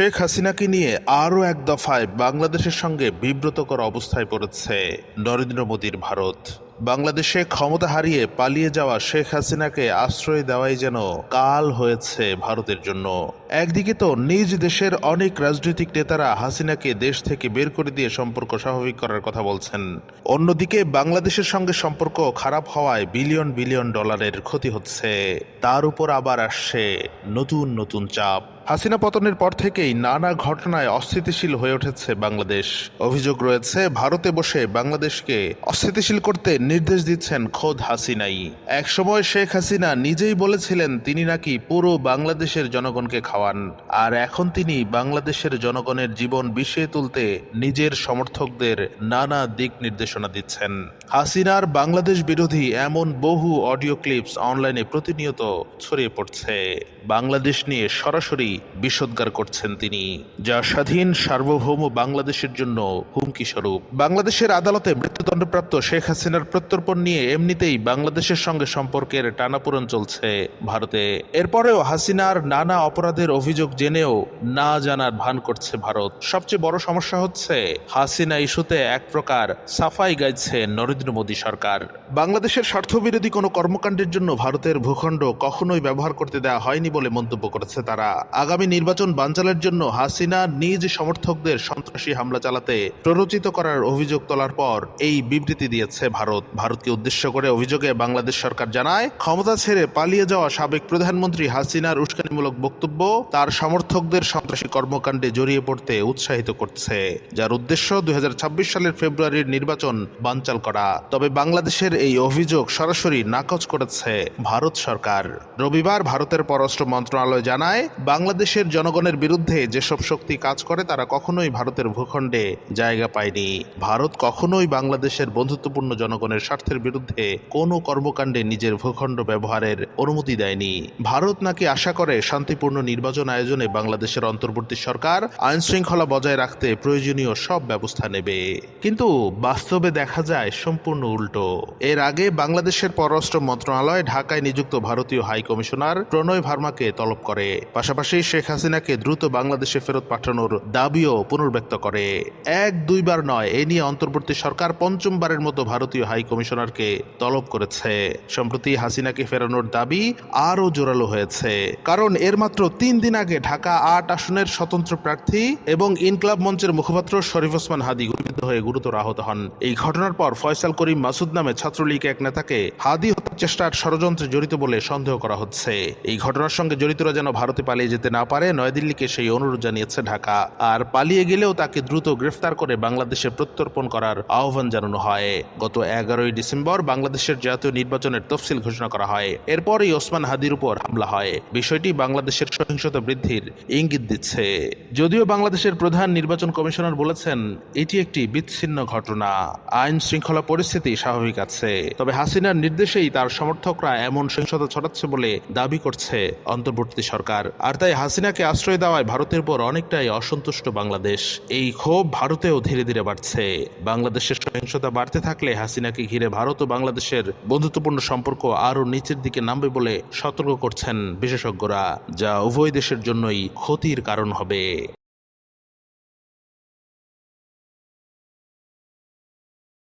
শেখ হাসিনাকে নিয়ে আরও এক দফায় বাংলাদেশের সঙ্গে বিব্রতকর অবস্থায় পড়েছে নরেন্দ্র মোদীর ভারত। বাংলাদেশে ক্ষমতা হারিয়ে পালিয়ে যাওয়া শেখ হাসিনাকে আশ্রয় দেওয়াই যেন কাল হয়েছে ভারতের জন্য। একদিকে তো নিজ দেশের অনেক রাজনৈতিক নেতারা হাসিনাকে দেশ থেকে বের করে দিয়ে সম্পর্ক স্বাভাবিক করার কথা বলছেন। অন্যদিকে বাংলাদেশের সঙ্গে সম্পর্ক খারাপ হওয়ায় বিলিয়ন বিলিয়ন ডলারের ক্ষতি হচ্ছে। তার উপর আবার আসছে নতুন নতুন চাপ। হাসিনা পতনের পর থেকেই নানা ঘটনায় অস্থিতিশীল হয়ে উঠেছে বাংলাদেশ। অভিযোগ রয়েছে, ভারতে বসে বাংলাদেশকে অস্থিতিশীল করতে নির্দেশ দিচ্ছেন খোদ হাসিনাই। একসময় শেখ হাসিনা নিজেই বলেছিলেন, তিনি নাকি পুরো বাংলাদেশের জনগণকে খাওয়ান আর এখন তিনি বাংলাদেশের জনগণের জীবন বিষিয়ে তুলতে নিজের সমর্থকদের নানা দিক নির্দেশনা দিচ্ছেন। হাসিনার বাংলাদেশ বিরোধী এমন বহু অডিও ক্লিপস অনলাইনে প্রতিনিয়ত ছড়িয়ে পড়ছে। বাংলাদেশ নিয়ে সরাসরি বিষোদ্গার করছেন তিনি, যা স্বাধীন সার্বভৌম বাংলাদেশের জন্য হুমকি স্বরূপ। বাংলাদেশের আদালতে মৃত্যুদণ্ডপ্রাপ্ত শেখ হাসিনার প্রত্যর্পণ নিয়ে এমনিতেই বাংলাদেশের সঙ্গে সম্পর্কের টানাপোড়েন চলছে ভারতে। এরপরেও হাসিনার নানা অপরাধের অভিযোগ জেনেও না জানার ভান করছে ভারত। সবচেয়ে বড় সমস্যা হচ্ছে, হাসিনা ইস্যুতে এক প্রকার সাফাই গাইছে নরেন্দ্র মোদী সরকার। বাংলাদেশের স্বার্থবিরোধী কোনো কর্মকাণ্ডের জন্য ভারতের ভূখণ্ড কখনোই ব্যবহার করতে দেওয়া হয়নি বলে মন্তব্য করেছে তারা। আগামী নির্বাচন বানচালের জন্য হাসিনা নিজ সমর্থকদের সন্ত্রাসী হামলা চালাতে প্ররোচিত করার অভিযোগ তোলার পর এই বিবৃতি দিয়েছে ভারত। ভারতকে উদ্দেশ্য করে অভিযোগে বাংলাদেশ সরকার জানায়, ক্ষমতা ছেড়ে পালিয়ে যাওয়া সাবেক প্রধানমন্ত্রী হাসিনার উস্কানিমূলক বক্তব্য তার সমর্থকদের সন্ত্রাসী কর্মকাণ্ডে জড়িয়ে পড়তে উৎসাহিত করছে, যার উদ্দেশ্য দুই সালের ফেব্রুয়ারির নির্বাচন বানচাল করা। তবে বাংলাদেশের এই অভিযোগ সরাসরি নাকচ করেছে ভারত সরকার। রবিবার ভারতের পররাষ্ট্র মন্ত্রণালয় জানায়, বাংলাদেশের জনগণের বিরুদ্ধে যেসব শক্তি কাজ করে, তারা কখনোই ভারতের ভূখণ্ডে জায়গা পায়নি। ভারত কখনোই বাংলাদেশের বন্ধুত্বপূর্ণ জনগণের স্বার্থের বিরুদ্ধে কোনো কর্মকাণ্ডে নিজের ভূখণ্ড ব্যবহারের অনুমতি দেয়নি। ভারত নাকি আশা করে শান্তিপূর্ণ নির্বাচন আয়োজনে বাংলাদেশের অন্তর্বর্তী সরকার আইন শৃঙ্খলা বজায় রাখতে প্রয়োজনীয় সব ব্যবস্থা নেবে। কিন্তু বাস্তবে দেখা যায় সম্পূর্ণ উল্টো। এর আগে বাংলাদেশের পররাষ্ট্র মন্ত্রণালয় ঢাকায় নিযুক্ত ভারতীয় হাই কমিশনার প্রণয় ভার্মাকে তলব করে। পাশাপাশি শেখ হাসিনাকে দ্রুত বাংলাদেশে ফেরত পাঠানোর দাবিও পুনর্ব্যক্ত করে। এক, দুইবার নয়, এ নিয়ে অন্তর্বর্তী সরকার পঞ্চমবারের মতো ভারতীয় হাই কমিশনারকে তলব করেছে। সম্প্রতি হাসিনাকে ফেরানোর দাবি আরও জোরালো হয়েছে। কারণ এর মাত্র তিন দিন আগে ঢাকা আট আসনের স্বতন্ত্র প্রার্থী এবং ইনকলাব মঞ্চের মুখপাত্র শরীফ ওসমান হাদি গুলিবিদ্ধ হয়ে গুরুতর আহত হন। এই ঘটনার পর ফয়সাল করিম মাসুদ নামে ছাত্রলীগ এক নেতাকে হাদি হত্যার চেষ্টার ষড়যন্ত্রে জড়িত বলে সন্দেহ করা হচ্ছে। এই ঘটনার সঙ্গে জড়িতরা যেন ভারতে পালিয়ে যেতে না পারে, নয়াদিল্লিকে সেই অনুরোধ জানিয়েছে ঢাকা। আর পালিয়ে গেলেও তাকে দ্রুত গ্রেফতার করে বাংলাদেশে প্রত্যর্পণ করার আহ্বান জানানো হয়। গত এগারোই ডিসেম্বর বাংলাদেশের জাতীয় নির্বাচনের তফসিল ঘোষণা করা হয়। এরপরই ওসমান হাদির উপর হামলা হয়। বিষয়টি বাংলাদেশের সহিংসতা বৃদ্ধির ইঙ্গিত দিচ্ছে। যদিও বাংলাদেশের প্রধান নির্বাচন কমিশনার বলেছেন, এটি একটি বিচ্ছিন্ন ঘটনা। আইন শৃঙ্খলা পরিস্থিতি স্বাভাবিক আছে। তবে হাসিনার নির্দেশেই তার সমর্থকরা এমন সহিংসতা ছড়াচ্ছে বলে দাবি করছে অন্তর্বর্তী সরকার। আর তাই হাসিনাকে আশ্রয় দেওয়ায় ভারতের উপর অনেকটাই অসন্তুষ্ট বাংলাদেশ। এই ক্ষোভ ভারতেও ধীরে ধীরে বাড়ছে। বাংলাদেশের সহিংসতা বাড়তে থাকলে হাসিনাকে ঘিরে ভারত ও বাংলাদেশের বন্ধুত্বপূর্ণ সম্পর্ক আরও নিচের দিকে নামবে বলে সতর্ক করছেন বিশেষজ্ঞরা, যা উভয় দেশের জন্যই ক্ষতির কারণ হবে।